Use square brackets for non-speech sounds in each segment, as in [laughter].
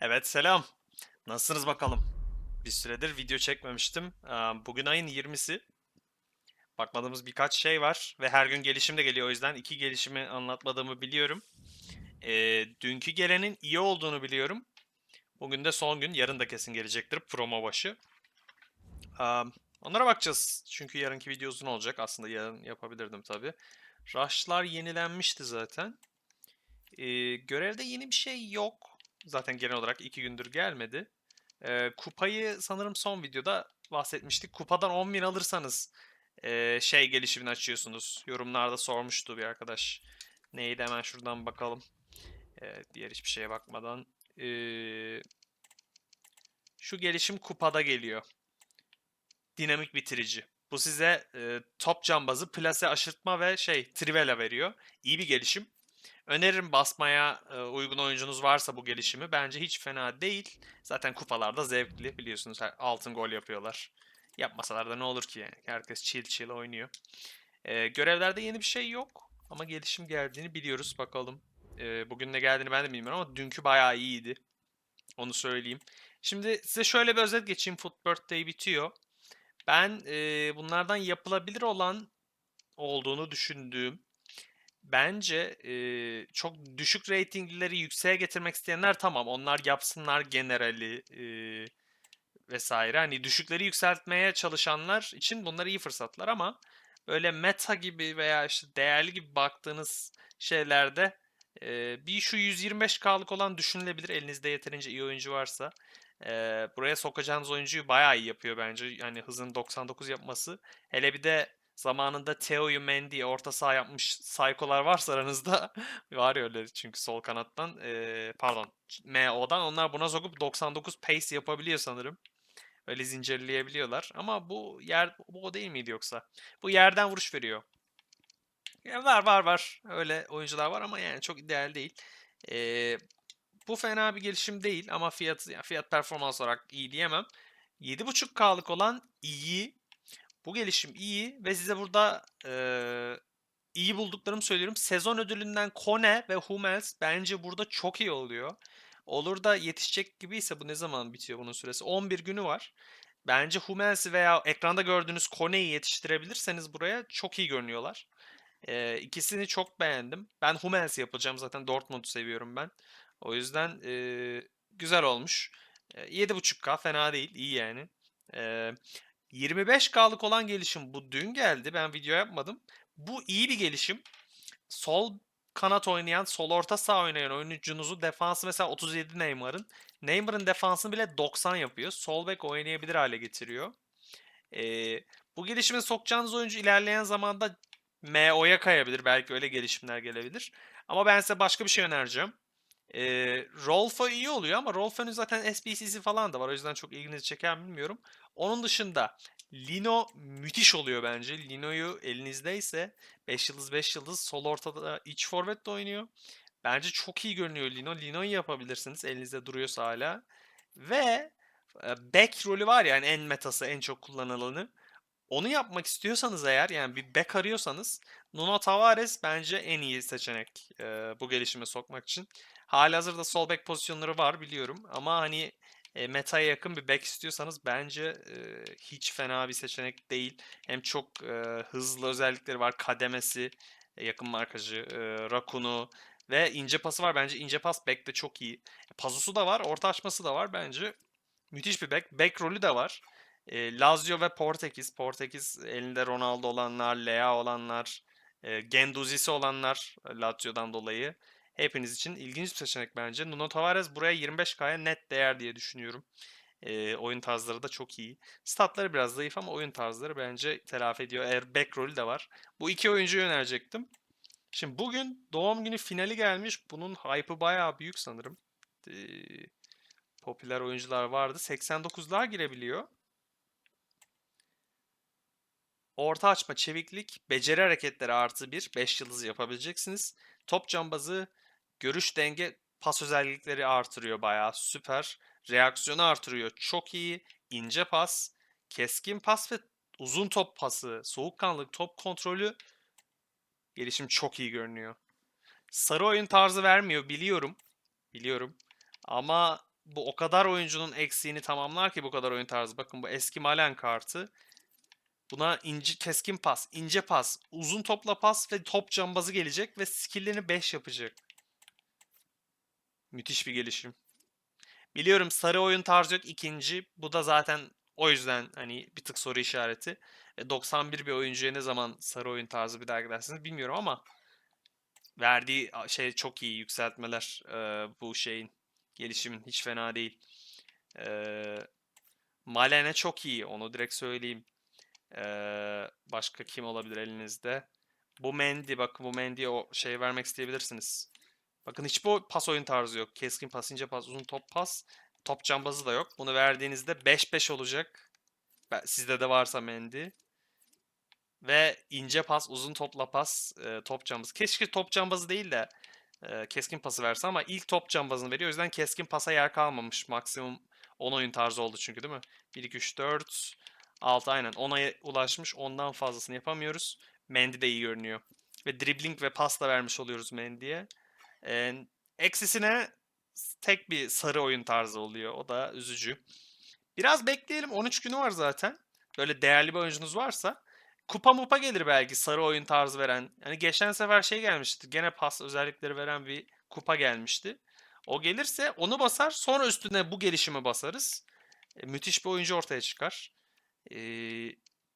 Evet selam. Nasılsınız bakalım? Bir süredir video çekmemiştim. Ee, Bugün ayın 20'si. Bakmadığımız birkaç şey var ve her gün gelişim de geliyor. O yüzden iki gelişimi anlatmadığımı biliyorum. Ee, dünkü gelenin iyi olduğunu biliyorum. Bugün de son gün. Yarın da kesin gelecektir promo başı. Ee, Onlara bakacağız. Çünkü yarınki video uzun olacak. Aslında yarın yapabilirdim tabii. Rush'lar yenilenmişti zaten. Ee, görevde yeni bir şey yok. Zaten genel olarak iki gündür gelmedi. Ee, kupayı sanırım son videoda bahsetmiştik. Kupadan 10.000 alırsanız ee, şey gelişimini açıyorsunuz. Yorumlarda sormuştu bir arkadaş. Neydi hemen şuradan bakalım. Ee, diğer hiçbir şeye bakmadan. Ee, şu gelişim kupada geliyor. Dinamik bitirici. Bu size e, top cambazı, plase aşırtma ve şey trivela veriyor. İyi bir gelişim. Öneririm basmaya uygun oyuncunuz varsa bu gelişimi. Bence hiç fena değil. Zaten kupalarda zevkli biliyorsunuz. Altın gol yapıyorlar. Yapmasalar da ne olur ki yani. Herkes chill chill oynuyor. Görevlerde yeni bir şey yok. Ama gelişim geldiğini biliyoruz. Bakalım. Bugün ne geldiğini ben de bilmiyorum ama dünkü bayağı iyiydi. Onu söyleyeyim. Şimdi size şöyle bir özet geçeyim. Foot Birthday bitiyor. Ben e, bunlardan yapılabilir olan olduğunu düşündüğüm Bence eee, çok düşük reytingleri yükseğe getirmek isteyenler tamam onlar yapsınlar generali eee, vesaire. Hani düşükleri yükseltmeye çalışanlar için bunlar iyi fırsatlar ama böyle meta gibi veya işte değerli gibi baktığınız şeylerde eee, bir şu 125K'lık olan düşünülebilir elinizde yeterince iyi oyuncu varsa. Eee, buraya sokacağınız oyuncuyu bayağı iyi yapıyor bence. Yani hızın 99 yapması. Hele bir de Zamanında Theo'yu Mendy'ye orta saha yapmış saykolar varsa aranızda [laughs] var ya öyle çünkü sol kanattan eee, pardon MO'dan onlar buna sokup 99 pace yapabiliyor sanırım. Öyle zincirleyebiliyorlar. Ama bu yer bu o değil miydi yoksa? Bu yerden vuruş veriyor. Ya var var var. Öyle oyuncular var ama yani çok ideal değil. Eee, bu fena bir gelişim değil ama fiyat yani fiyat performans olarak iyi diyemem. 7.5K'lık olan iyi bu gelişim iyi ve size burada eee, iyi bulduklarımı söylüyorum. Sezon ödülünden Kone ve Hummels bence burada çok iyi oluyor. Olur da yetişecek gibiyse bu ne zaman bitiyor bunun süresi? 11 günü var. Bence Hummels'i veya ekranda gördüğünüz Kone'yi yetiştirebilirseniz buraya çok iyi görünüyorlar. Eee ikisini çok beğendim. Ben Hummels'i yapacağım zaten Dortmund'u seviyorum ben. O yüzden eee, güzel olmuş. Eee, 7.5K fena değil, iyi yani. Eee 25K'lık olan gelişim bu dün geldi. Ben video yapmadım. Bu iyi bir gelişim. Sol kanat oynayan, sol orta saha oynayan oyuncunuzu defansı mesela 37 Neymar'ın. Neymar'ın defansını bile 90 yapıyor. Sol bek oynayabilir hale getiriyor. Ee, bu gelişime sokacağınız oyuncu ilerleyen zamanda MO'ya kayabilir. Belki öyle gelişimler gelebilir. Ama ben size başka bir şey önereceğim. Ee, Rolfo iyi oluyor ama Rolfo'nun zaten SBC'si falan da var. O yüzden çok ilginizi çeker mi bilmiyorum. Onun dışında Lino müthiş oluyor bence. Lino'yu elinizdeyse 5 yıldız 5 yıldız sol ortada iç forvet de oynuyor. Bence çok iyi görünüyor Lino. Lino'yu yapabilirsiniz elinizde duruyorsa hala. Ve e, back rolü var ya yani en metası en çok kullanılanı. Onu yapmak istiyorsanız eğer yani bir back arıyorsanız Nuno Tavares bence en iyi seçenek e, bu gelişime sokmak için. Halihazırda sol bek pozisyonları var biliyorum ama hani e, meta'ya yakın bir back istiyorsanız bence e, hiç fena bir seçenek değil. Hem çok e, hızlı özellikleri var. Kademesi, e, yakın markajı, e, Rakun'u ve ince pası var. Bence ince pas back de çok iyi. Pazusu da var, orta açması da var. Bence müthiş bir back. Back rolü de var. E, Lazio ve Portekiz. Portekiz elinde Ronaldo olanlar, Lea olanlar, e, Gendouzi'si olanlar e, Lazio'dan dolayı. Hepiniz için ilginç bir seçenek bence. Nuno Tavares buraya 25K'ya net değer diye düşünüyorum. Ee, oyun tarzları da çok iyi. Statları biraz zayıf ama oyun tarzları bence telafi ediyor. Eğer back rolü de var. Bu iki oyuncuyu önerecektim. Şimdi bugün doğum günü finali gelmiş. Bunun hype'ı bayağı büyük sanırım. Ee, popüler oyuncular vardı. 89'lar girebiliyor. Orta açma, çeviklik, beceri hareketleri artı 1. 5 yıldız yapabileceksiniz. Top cambazı, görüş denge, pas özellikleri artırıyor bayağı süper. Reaksiyonu artırıyor çok iyi. ince pas, keskin pas ve uzun top pası, soğukkanlılık, top kontrolü gelişim çok iyi görünüyor. Sarı oyun tarzı vermiyor biliyorum. Biliyorum. Ama bu o kadar oyuncunun eksiğini tamamlar ki bu kadar oyun tarzı. Bakın bu eski Malen kartı. Buna ince keskin pas, ince pas, uzun topla pas ve top cambazı gelecek ve skill'lerini 5 yapacak. Müthiş bir gelişim. Biliyorum sarı oyun tarzı yok ikinci. Bu da zaten o yüzden hani bir tık soru işareti. E, 91 bir oyuncuya ne zaman sarı oyun tarzı bir daha gidersiniz bilmiyorum ama verdiği şey çok iyi yükseltmeler e, bu şeyin gelişimin hiç fena değil. E, Malene çok iyi onu direkt söyleyeyim. Başka kim olabilir elinizde? Bu Mendy bakın bu Mendy'ye o şey vermek isteyebilirsiniz. Bakın hiç bu pas oyun tarzı yok. Keskin pas, ince pas, uzun top pas. Top cambazı da yok. Bunu verdiğinizde 5-5 olacak. Sizde de varsa Mendy. Ve ince pas, uzun topla pas, top cambazı. Keşke top cambazı değil de keskin pası verse ama ilk top cambazını veriyor. O yüzden keskin pasa yer kalmamış. Maksimum 10 oyun tarzı oldu çünkü değil mi? 1, 2, 3, 4, 6 aynen. 10'a ulaşmış. Ondan fazlasını yapamıyoruz. Mendy de iyi görünüyor. Ve dribbling ve pas da vermiş oluyoruz Mendy'ye. Ee, eksisine tek bir sarı oyun tarzı oluyor. O da üzücü. Biraz bekleyelim. 13 günü var zaten. Böyle değerli bir oyuncunuz varsa. Kupa mupa gelir belki sarı oyun tarzı veren. Yani geçen sefer şey gelmişti. Gene pas özellikleri veren bir kupa gelmişti. O gelirse onu basar. Sonra üstüne bu gelişimi basarız. E, müthiş bir oyuncu ortaya çıkar. Ee,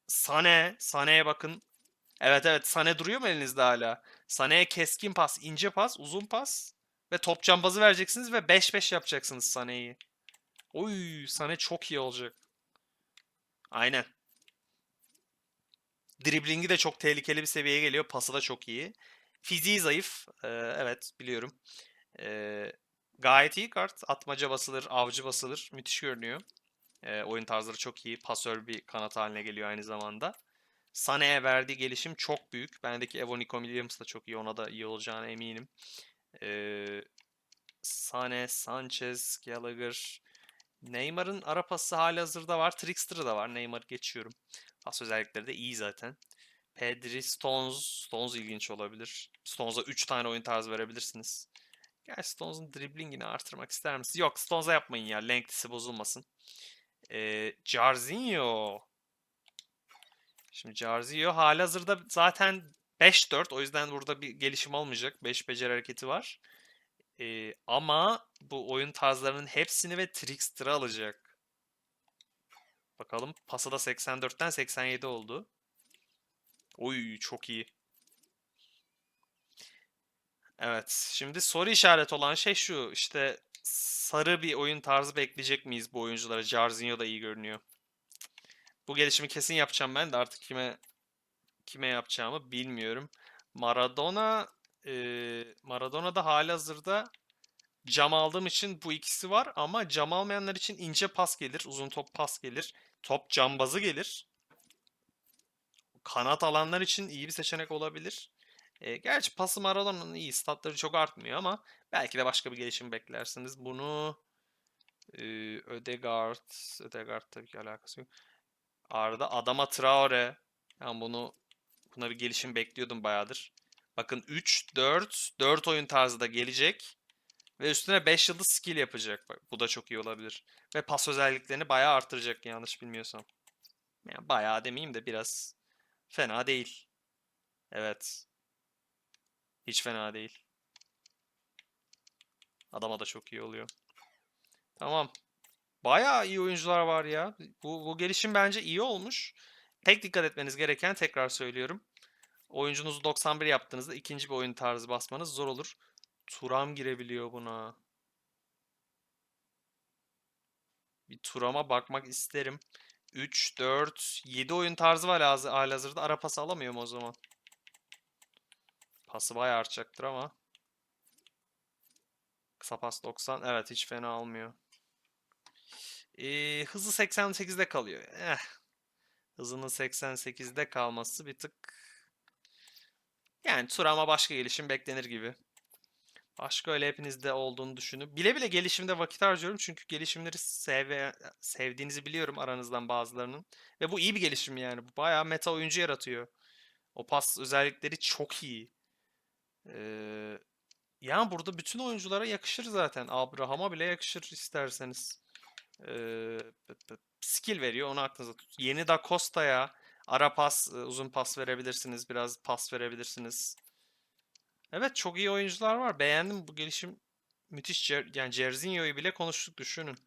Sane. Sane'ye bakın. Evet evet Sane duruyor mu elinizde hala? Sane'ye keskin pas, ince pas, uzun pas ve top cambazı vereceksiniz ve 5-5 yapacaksınız Sane'yi. Oy Sane çok iyi olacak. Aynen. Driblingi de çok tehlikeli bir seviyeye geliyor. Pası da çok iyi. Fiziği zayıf. Ee, evet biliyorum. Ee, gayet iyi kart. Atmaca basılır, avcı basılır. Müthiş görünüyor. Ee, oyun tarzları çok iyi. Pasör bir kanat haline geliyor aynı zamanda. Sané'ye verdiği gelişim çok büyük. Bendeki Evo Nico Williams da çok iyi. Ona da iyi olacağına eminim. Ee, Sané, Sanchez, Gallagher. Neymar'ın ara pası halihazırda var. Trickster'ı da var. Neymar'ı geçiyorum. Pas özellikleri de iyi zaten. Pedri, Stones. Stones ilginç olabilir. Stones'a 3 tane oyun tarzı verebilirsiniz. Gerçi Stones'un driblingini artırmak ister misiniz? Yok Stones'a yapmayın ya. Length'si bozulmasın. Jarzinho. Şimdi Jarzinho halihazırda zaten 5-4 o yüzden burada bir gelişim olmayacak. 5 beceri hareketi var. Ee, ama bu oyun tarzlarının hepsini ve Trickster'ı alacak. Bakalım pası da 84'ten 87 oldu. Oy çok iyi. Evet. Şimdi soru işareti olan şey şu. İşte sarı bir oyun tarzı bekleyecek miyiz bu oyunculara? Jarzinho da iyi görünüyor. Bu gelişimi kesin yapacağım ben de artık kime kime yapacağımı bilmiyorum. Maradona e, Maradona'da halihazırda cam aldığım için bu ikisi var ama cam almayanlar için ince pas gelir, uzun top pas gelir, top cambazı gelir. Kanat alanlar için iyi bir seçenek olabilir. E, gerçi pası Maradona'nın iyi, statları çok artmıyor ama belki de başka bir gelişim beklersiniz. Bunu e, Ödegaard, Ödegaard tabii ki alakası yok. Arda Adama Traore. Yani bunu buna bir gelişim bekliyordum bayağıdır. Bakın 3 4 4 oyun tarzı da gelecek ve üstüne 5 yıldız skill yapacak. Bak, bu da çok iyi olabilir. Ve pas özelliklerini bayağı artıracak yanlış bilmiyorsam. Yani bayağı demeyeyim de biraz fena değil. Evet. Hiç fena değil. Adama da çok iyi oluyor. Tamam. Bayağı iyi oyuncular var ya. Bu, bu gelişim bence iyi olmuş. Tek dikkat etmeniz gereken tekrar söylüyorum. Oyuncunuzu 91 yaptığınızda ikinci bir oyun tarzı basmanız zor olur. Turam girebiliyor buna. Bir Turam'a bakmak isterim. 3, 4, 7 oyun tarzı var halihazırda. Ara pası alamıyorum o zaman. Pası bayağı artacaktır ama. Kısa pas 90. Evet hiç fena almıyor. Ee, hızı 88'de kalıyor. Eh. Hızının 88'de kalması bir tık yani Turam'a başka gelişim beklenir gibi. Başka öyle hepinizde olduğunu düşünüp bile bile gelişimde vakit harcıyorum çünkü gelişimleri sev sevdiğinizi biliyorum aranızdan bazılarının ve bu iyi bir gelişim yani. Bu bayağı meta oyuncu yaratıyor. O pas özellikleri çok iyi. Ee, Yani burada bütün oyunculara yakışır zaten. Abraham'a bile yakışır isterseniz. Ee, skill veriyor onu aklınıza tut. Yeni Da Costa'ya ara pas, e, uzun pas verebilirsiniz. Biraz pas verebilirsiniz. Evet çok iyi oyuncular var. Beğendim bu gelişim. Müthiş. Cer- yani Jerzinho'yu bile konuştuk düşünün.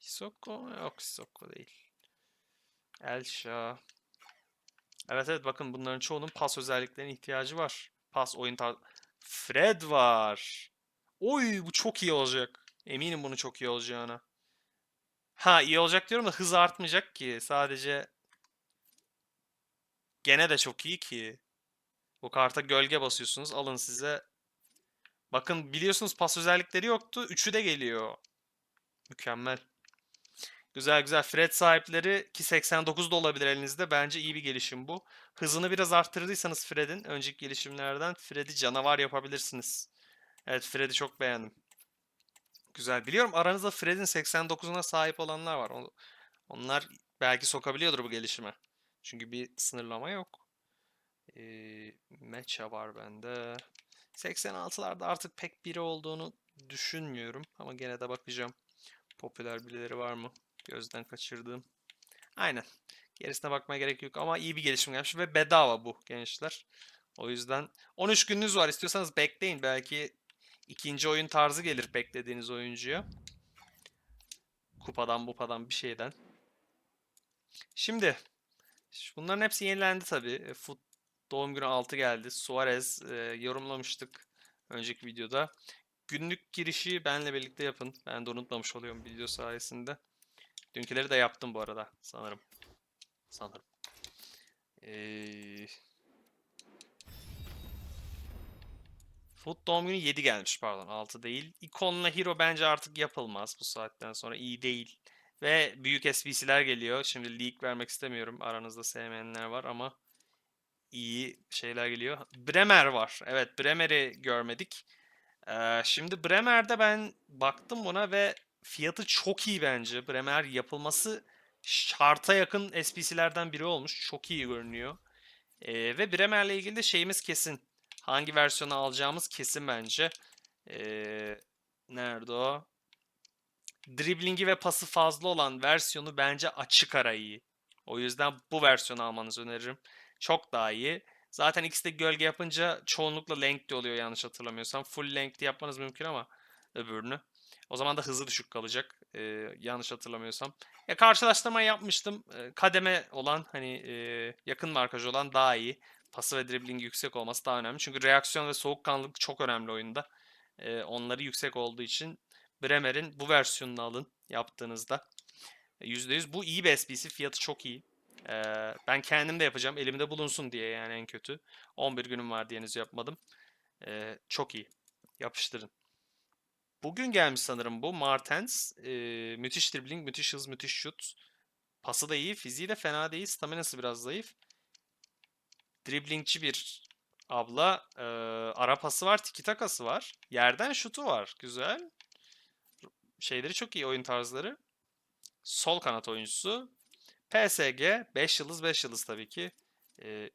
Sissoko yok Sissoko değil. Elsha. Evet evet bakın bunların çoğunun pas özelliklerine ihtiyacı var. Pas oyun tar Fred var. Oy bu çok iyi olacak. Eminim bunu çok iyi olacağına. Ha iyi olacak diyorum da hız artmayacak ki. Sadece gene de çok iyi ki. Bu karta gölge basıyorsunuz. Alın size. Bakın biliyorsunuz pas özellikleri yoktu. Üçü de geliyor. Mükemmel. Güzel güzel. Fred sahipleri ki 89 da olabilir elinizde. Bence iyi bir gelişim bu. Hızını biraz arttırdıysanız Fred'in önceki gelişimlerden Fred'i canavar yapabilirsiniz. Evet Fred'i çok beğendim. Güzel. Biliyorum aranızda Fred'in 89'una sahip olanlar var. On- Onlar belki sokabiliyordur bu gelişime. Çünkü bir sınırlama yok. Ee, Mecha var bende. 86'larda artık pek biri olduğunu düşünmüyorum. Ama gene de bakacağım. Popüler birileri var mı? Gözden kaçırdığım. Aynen. Gerisine bakmaya gerek yok ama iyi bir gelişim gelmiş ve bedava bu gençler. O yüzden 13 gününüz var. İstiyorsanız bekleyin. Belki ikinci oyun tarzı gelir beklediğiniz oyuncuya. Kupadan, bupadan bir şeyden. Şimdi bunların hepsi yenilendi tabii. E, Foot doğum günü 6 geldi. Suarez e, yorumlamıştık önceki videoda. Günlük girişi benle birlikte yapın. Ben de unutmamış oluyorum video sayesinde. Dünküleri de yaptım bu arada sanırım. Sanırım. Ee... Foot doğum günü 7 gelmiş pardon 6 değil. İkonla Hero bence artık yapılmaz bu saatten sonra iyi değil. Ve büyük SBC'ler geliyor. Şimdi leak vermek istemiyorum. Aranızda sevmeyenler var ama iyi şeyler geliyor. Bremer var. Evet Bremer'i görmedik. Ee, şimdi Bremer'de ben baktım buna ve fiyatı çok iyi bence. Bremer yapılması şarta yakın SPC'lerden biri olmuş. Çok iyi görünüyor. Ee, ve Bremer'le ilgili de şeyimiz kesin. Hangi versiyonu alacağımız kesin bence. Ee, nerede o? Driblingi ve pası fazla olan versiyonu bence açık ara iyi. O yüzden bu versiyonu almanızı öneririm. Çok daha iyi. Zaten ikisi de gölge yapınca çoğunlukla length'li oluyor yanlış hatırlamıyorsam. Full length'li yapmanız mümkün ama öbürünü. O zaman da hızı düşük kalacak. Ee, yanlış hatırlamıyorsam. Ya karşılaştırma yapmıştım. Ee, kademe olan hani e, yakın markaj olan daha iyi. Pası ve driblingi yüksek olması daha önemli. Çünkü reaksiyon ve soğukkanlılık çok önemli oyunda. Ee, onları yüksek olduğu için Bremer'in bu versiyonunu alın yaptığınızda. %100 bu iyi bir SBC. Fiyatı çok iyi. Ee, ben kendim de yapacağım. Elimde bulunsun diye yani en kötü. 11 günüm var diye yapmadım. Ee, çok iyi. Yapıştırın. Bugün gelmiş sanırım bu. Martens. Ee, müthiş dribbling, müthiş hız, müthiş şut. Pası da iyi. Fiziği de fena değil. Staminası biraz zayıf. Dribblingçi bir abla. Ee, ara pası var. Tiki takası var. Yerden şutu var. Güzel. Şeyleri çok iyi oyun tarzları. Sol kanat oyuncusu. PSG 5 yıldız 5 yıldız tabii ki. Ee,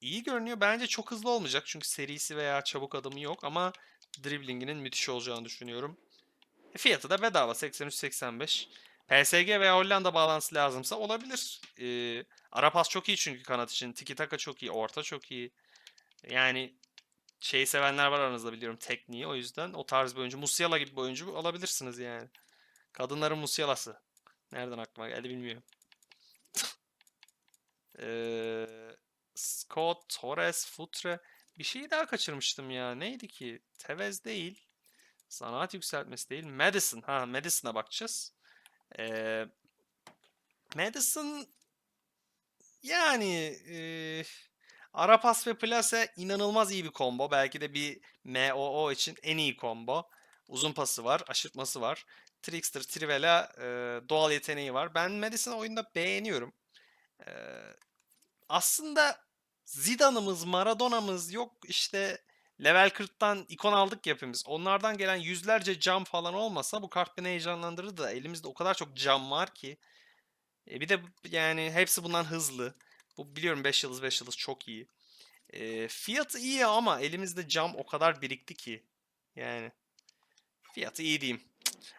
iyi görünüyor. Bence çok hızlı olmayacak çünkü serisi veya çabuk adımı yok ama dribblinginin müthiş olacağını düşünüyorum. E, fiyatı da bedava 83-85. PSG veya Hollanda bağlantısı lazımsa olabilir. Ee, ara pas çok iyi çünkü kanat için. Tiki taka çok iyi. Orta çok iyi. Yani şeyi sevenler var aranızda biliyorum tekniği. O yüzden o tarz bir oyuncu. Musiala gibi bir oyuncu alabilirsiniz yani. Kadınların Musiala'sı. Nereden aklıma geldi bilmiyorum. [laughs] Ee, Scott, Torres, Futre. Bir şeyi daha kaçırmıştım ya. Neydi ki? Tevez değil. Sanat yükseltmesi değil. Madison. Ha Madison'a bakacağız. Ee, Madison yani e, ara pas ve plase inanılmaz iyi bir combo. Belki de bir MOO için en iyi combo. Uzun pası var, aşırtması var. Trickster, Trivela e, doğal yeteneği var. Ben Madison'ı oyunda beğeniyorum. E, aslında Zidane'ımız, Maradona'mız yok işte level 40'tan ikon aldık ya hepimiz. Onlardan gelen yüzlerce cam falan olmasa bu kart beni heyecanlandırırdı da elimizde o kadar çok cam var ki. E bir de yani hepsi bundan hızlı. Bu biliyorum 5 yıldız 5 yıldız çok iyi. E, fiyatı iyi ama elimizde cam o kadar birikti ki. Yani fiyatı iyi diyeyim.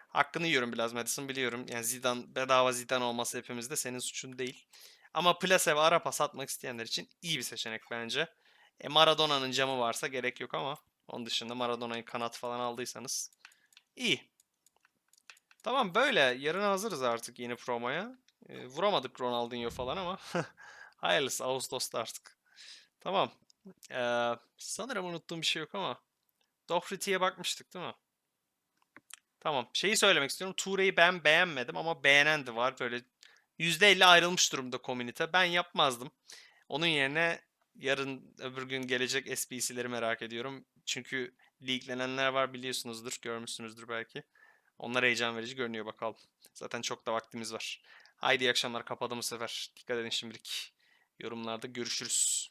Hakkını yiyorum biraz Madison biliyorum. Yani Zidane bedava Zidane olması hepimizde senin suçun değil. Ama plase ve ara pas isteyenler için iyi bir seçenek bence. E Maradona'nın camı varsa gerek yok ama onun dışında Maradona'yı kanat falan aldıysanız iyi. Tamam böyle. Yarın hazırız artık yeni promoya. E, vuramadık Ronaldinho falan ama [laughs] hayırlısı Ağustos'ta artık. Tamam. Ee, sanırım unuttuğum bir şey yok ama Doherty'ye bakmıştık değil mi? Tamam. Şeyi söylemek istiyorum. Toure'yi ben beğenmedim ama beğenen de var. Böyle %50 ayrılmış durumda komünite. Ben yapmazdım. Onun yerine yarın öbür gün gelecek SBC'leri merak ediyorum. Çünkü leaklenenler var biliyorsunuzdur. Görmüşsünüzdür belki. Onlar heyecan verici görünüyor bakalım. Zaten çok da vaktimiz var. Haydi iyi akşamlar. Kapadım bu sefer. Dikkat edin şimdilik. Yorumlarda görüşürüz.